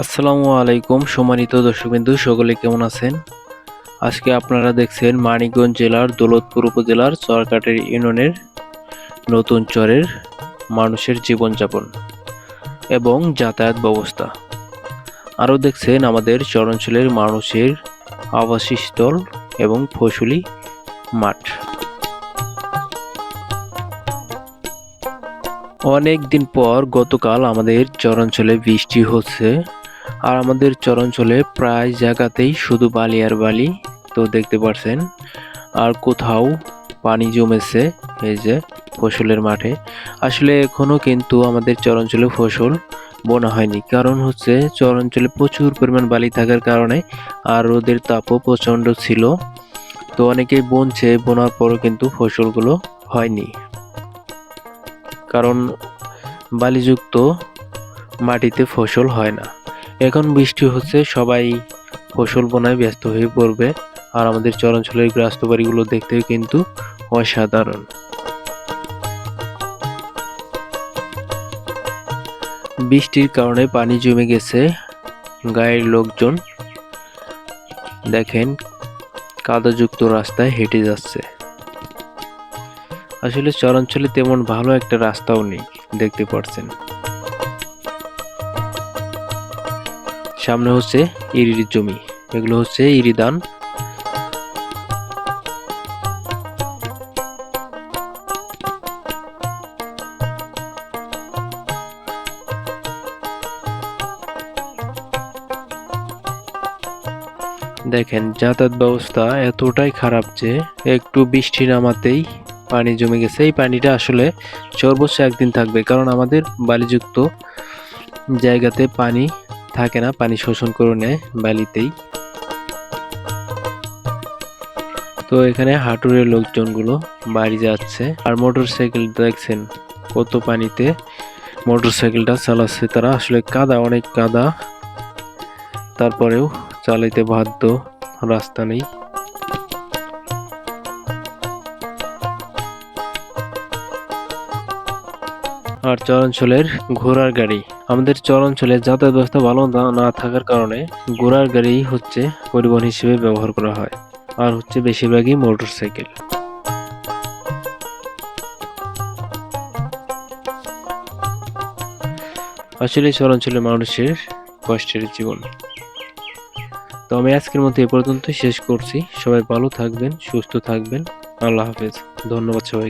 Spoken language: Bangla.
আসসালামু আলাইকুম সম্মানিত দর্শকবিন্দু, সকলে কেমন আছেন? আজকে আপনারা দেখছেন মানিকগঞ্জ জেলার দৌলতপুর উপজেলার চরকাটের ইউনিয়নের নতুন চরের মানুষের জীবনযাপন এবং যাতায়াত ব্যবস্থা। আরও দেখছেন আমাদের চরাঞ্চলের মানুষের আবাসস্থল এবং ফসলি মাঠ। অনেক দিন পর গতকাল আমাদের চরাঞ্চলে বৃষ্টি হচ্ছে। আর আমাদের চরাঞ্চলে প্রায় জায়গাতেই শুধু বালি আর বালি, তো দেখতে পাচ্ছেন আর কোথাও পানি জমেছে এই যে ফসলের মাঠে। আসলে এখনও কিন্তু আমাদের চরাঞ্চলে ফসল বোনা হয়নি। কারণ হচ্ছে চরাঞ্চলে প্রচুর পরিমাণ বালি থাকার কারণে আর রোদের তাপও প্রচণ্ড ছিল। তো অনেকেই বনছে, বোনার পরও কিন্তু ফসলগুলো হয়নি। কারণ বালিযুক্ত মাটিতে ফসল হয় না। এখন বৃষ্টি হচ্ছে, সবাই ফসল বোনায় ব্যস্ত হয়ে পড়বে। আর আমাদের চরাঞ্চলের গ্রাস্ত বাড়িগুলো দেখতে কিন্তু অসাধারণ। বৃষ্টির কারণে পানি জমে গেছে, গায়ের লোকজন দেখেন কাদাযুক্ত রাস্তায় হেঁটে যাচ্ছে। আসলে চরাঞ্চলে তেমন ভালো একটা রাস্তাও নেই, দেখতে পাচ্ছেন সামনে হচ্ছে ইরির জমি। এগুলো হচ্ছে ইরিদান দেখেন, যাতায়াত ব্যবস্থা এতটাই খারাপ যে একটু বৃষ্টি নামাতেই পানি জমে গেছে। এই পানিটা আসলে সর্বোচ্চ একদিন থাকবে, কারণ আমাদের বালিযুক্ত জায়গাতে পানি থাকে না, পানি শোষণ করে নেয় বালিতেই। তো এখানে হাঁটুরের লোকজনগুলো বাড়ি যাচ্ছে। আর মোটর সাইকেল দেখছেন কত পানিতে মোটর সাইকেলটা চালাচ্ছে তারা। আসলে কাদা, অনেক কাদা। তারপরেও চালাইতে বাধ্য, রাস্তা নেই। আর চরাঞ্চলের ঘোড়ার গাড়ি। আমাদের চরাঞ্চলে যাতায়াত ব্যবস্থা ভালো না- থাকার কারণে ঘোড়ার গাড়ি হচ্ছে পরিবহন হিসেবে ব্যবহার করা হয়, আর হচ্ছে বেশিরভাগই মোটর সাইকেল আসলে চরাঞ্চলের মানুষের কষ্টের জীবন। তো আমি আজকের মতো এ পর্যন্ত শেষ করছি। সবাই ভালো থাকবেন, সুস্থ থাকবেন। আল্লাহ হাফেজ। ধন্যবাদ সবাই